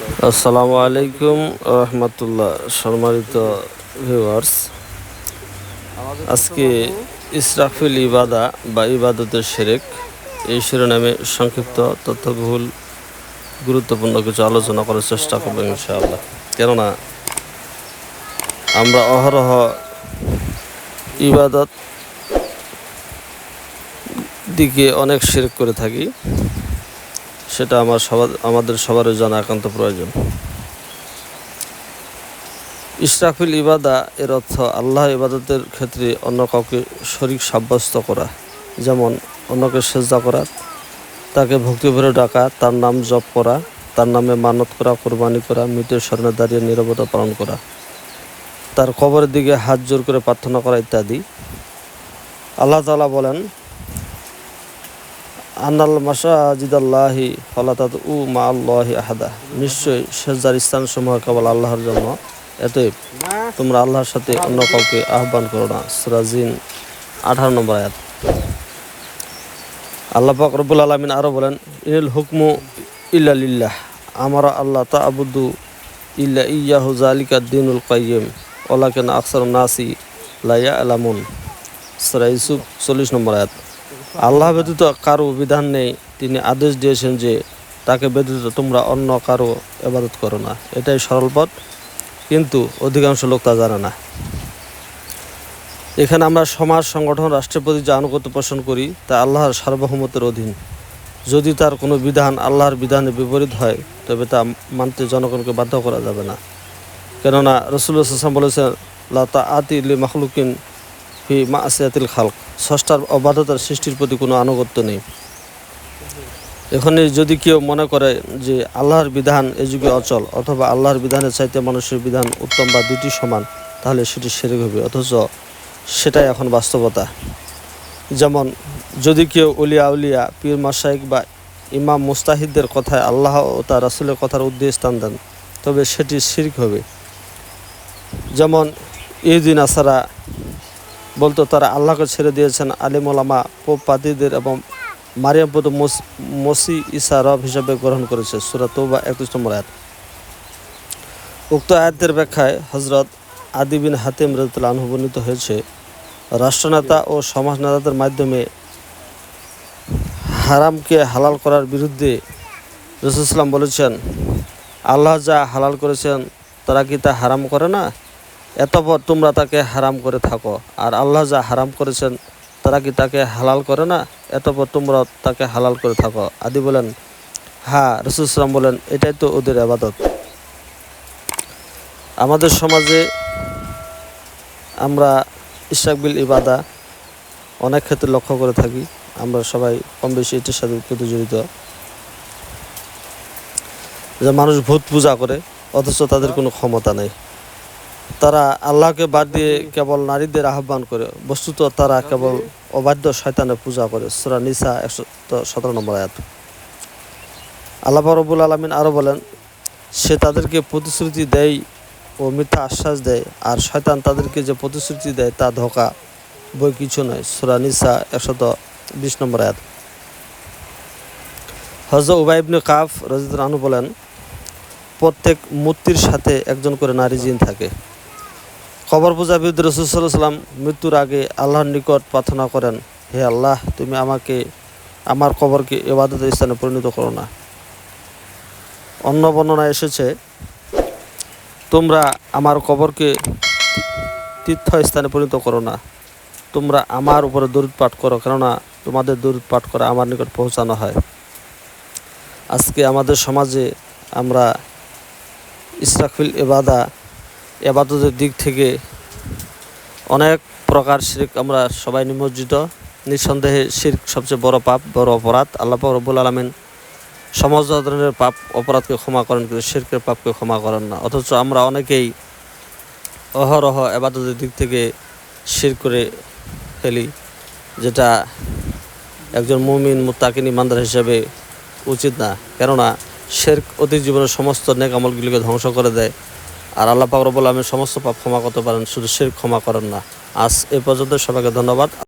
আসসালামু আলাইকুম রহমতুল্লাহ, সম্মানিত ভিউয়ার্স আজকে ইসরাফিল ইবাদা বা ইবাদতের শেরেক, এই শিরোনামে সংক্ষিপ্ত তথ্যবহুল, গুরুত্বপূর্ণ কিছু আলোচনা করার চেষ্টা করব ইনশাআল্লাহ। কেননা, আমরা অহরহ ইবাদত দিকে অনেক শিরক করে থাকি। সেটা আমার সবার, আমাদের সবারই জানা একান্ত প্রয়োজন। ইসরাফিল ইবাদা এর অর্থ আল্লাহ ইবাদতের ক্ষেত্রে অন্য কাউকে শরিক সাব্যস্ত করা, যেমন অন্যকে সেজদা করা, তাকে ভক্তি ভরে ডাকা, তার নাম জপ করা, তার নামে মানত করা, কোরবানি করা মৃতের স্মরণে দাঁড়িয়ে নিরবতা পালন করা, তার কবরের দিকে হাত জোর করে প্রার্থনা করা ইত্যাদি। আল্লাহ তালা বলেন আন্নাল মাসাজিদাল্লাহি ফলাতাত উ মা আল্লাহি আহাদা। নিশ্চয়ই সেজদার স্থানসমূহ কেবল আল্লাহর জন্য। এতএব তোমরা আল্লাহর সাথে অন্য কাউকে আহ্বান করো না। সুরাজিন আঠারো নম্বর আয়াত। আল্লাহ পাক রব্বুল আলমিন আরও বলেন ইনিল হুকমু ইল্লা লিল্লাহ। আমার আল্লাহ তা আবুদু ইল্লা ইয়াহু জালিকা দিনুল কাইয়িম ওলাকেন আকসার নাসি লাইয়া আলামুন সুরা ইউসুফ চল্লিশ নম্বর আয়াত। আল্লাহ ব্যতীত কারও বিধান নেই। তিনি আদেশ দিয়েছেন যে তাকে ব্যতীত তোমরা অন্য কারও এবাদত করো না। এটাই সরল পথ, কিন্তু অধিকাংশ লোক তা জানে না। এখানে আমরা সমাজ, সংগঠন, রাষ্ট্রের প্রতি যে আনুগত্য পোষণ করি, তা আল্লাহর সার্বভৌমত্বের অধীন। যদি তার কোনো বিধান আল্লাহর বিধানে বিপরীত হয়, তবে তা মানতে জনগণকে বাধ্য করা যাবে না। কেননা রসুল্লাহ হাসান বলেছেন লতা আতি লি মাখলুকিন ফি মা আসিয়াতিল খালক। ষষ্ঠার অবাধতার সৃষ্টির প্রতি কোনো আনুগত্য নেই। এখানে যদি কেউ মনে করে যে আল্লাহর বিধান এ যুগে অচল অথবা আল্লাহর বিধানের চাইতে মানুষের বিধান উত্তম বা দুটি সমান, তাহলে সেটি সেরে হবে। অথচ সেটাই এখন বাস্তবতা। যেমন যদি কেউ উলিয়া উলিয়া, পীর মাসাইক বা ইমাম মুস্তাহিদদের কথায় আল্লাহ ও তার রাসুলের কথার উদ্দেশ্য স্থান দেন, তবে সেটি শির্ক হবে। যেমন ইহুদিন আসারা বলতো, তারা আল্লাহকে ছেড়ে দিয়েছেন আলিম ওলামা পোপ পাতিদের এবং মারিয়াম পুত মসি ইসা রব হিসাবে গ্রহণ করেছে। সুরা তৌবা একত্রিশ নম্বর আয়াত। উক্ত আয়াতের ব্যাখ্যায় হজরত আদিবিন হাতিম রাজতুল্লাহ আনহু হয়েছে, রাষ্ট্রনেতা ও সমাজ নেতাদের মাধ্যমে হারামকে হালাল করার বিরুদ্ধে রসুলাম বলেছেন, আল্লাহ যা হালাল করেছেন, তারা কি তা হারাম করে না? এতপর তোমরা তাকে হারাম করে থাকো। আর আল্লাহ যা হারাম করেছেন, তারা কি তাকে হালাল করে না? এতপর তোমরা তাকে হালাল করে থাকো। আদি বলেন হ্যাঁ রসুলাম বলেন, এটাই তো ওদের আবাদত। আমাদের সমাজে আমরা ইশাকবিল ইবাদা অনেক ক্ষেত্রে লক্ষ্য করে থাকি। আমরা সবাই কম বেশি এটির সাথে প্রতি জড়িত। যে মানুষ ভূত পূজা করে, অথচ তাদের কোনো ক্ষমতা নেই। তারা আল্লাহকে বাদ দিয়ে কেবল নারীদের আহ্বান করে, বস্তুত তারা কেবল অবাধ্য শয়তানের পূজা করে। সুরা নিসা একশো সতেরো নম্বর আয়াত। আল্লাহ রবুল আলমিন আরও বলেন, সে তাদেরকে প্রতিশ্রুতি দেয় ও মিথ্যা আশ্বাস দেয়, আর শয়তান তাদেরকে যে প্রতিশ্রুতি দেয় তা ধোকা বই কিছু নয়। সুরা নিসা একশত বিশ নম্বর আয়াত। হজ উবাইবনে কাফ রজিদ রানু বলেন, প্রত্যেক মূর্তির সাথে একজন করে নারী জিন থাকে। কবর পূজা বিরুদ্ধে রসুল্লাহ মৃত্যুর আগে আল্লাহর নিকট প্রার্থনা করেন, হে আল্লাহ, তুমি আমাকে, আমার কবরকে এবাদতের স্থানে পরিণত করো না। অন্য বর্ণনা এসেছে, তোমরা আমার কবরকে তীর্থস্থানে পরিণত করো না। তোমরা আমার উপরে দরুদ পাঠ করো, কেননা তোমাদের দরুদ পাঠ করা আমার নিকট পৌঁছানো হয়। আজকে আমাদের সমাজে আমরা ইসরাফিল এবাদা এবাদতের দিক থেকে অনেক প্রকার শির্ক আমরা সবাই নিমজ্জিত। নিঃসন্দেহে শির্ক সবচেয়ে বড় পাপ, বড় অপরাধ। আল্লাহ রব্বুল আলমিন সমস্ত ধরনের পাপ, অপরাধকে ক্ষমা করেন, কিন্তু শির্কের পাপকে ক্ষমা করেন না। অথচ আমরা অনেকেই অহরহ এবাদতের দিক থেকে শির করে ফেলি, যেটা একজন মুমিন মুতাকিন ইমানদার হিসেবে উচিত না। কেননা শেরক অতি জীবনের সমস্ত নেক আমলগুলিকে ধ্বংস করে দেয়। আর আল্লাহ পাক রব্বুল আমি সমস্ত পাপ ক্ষমা করতে পারেন, শুধু সে ক্ষমা করেন না। আজ এ পর্যন্ত সবাইকে ধন্যবাদ।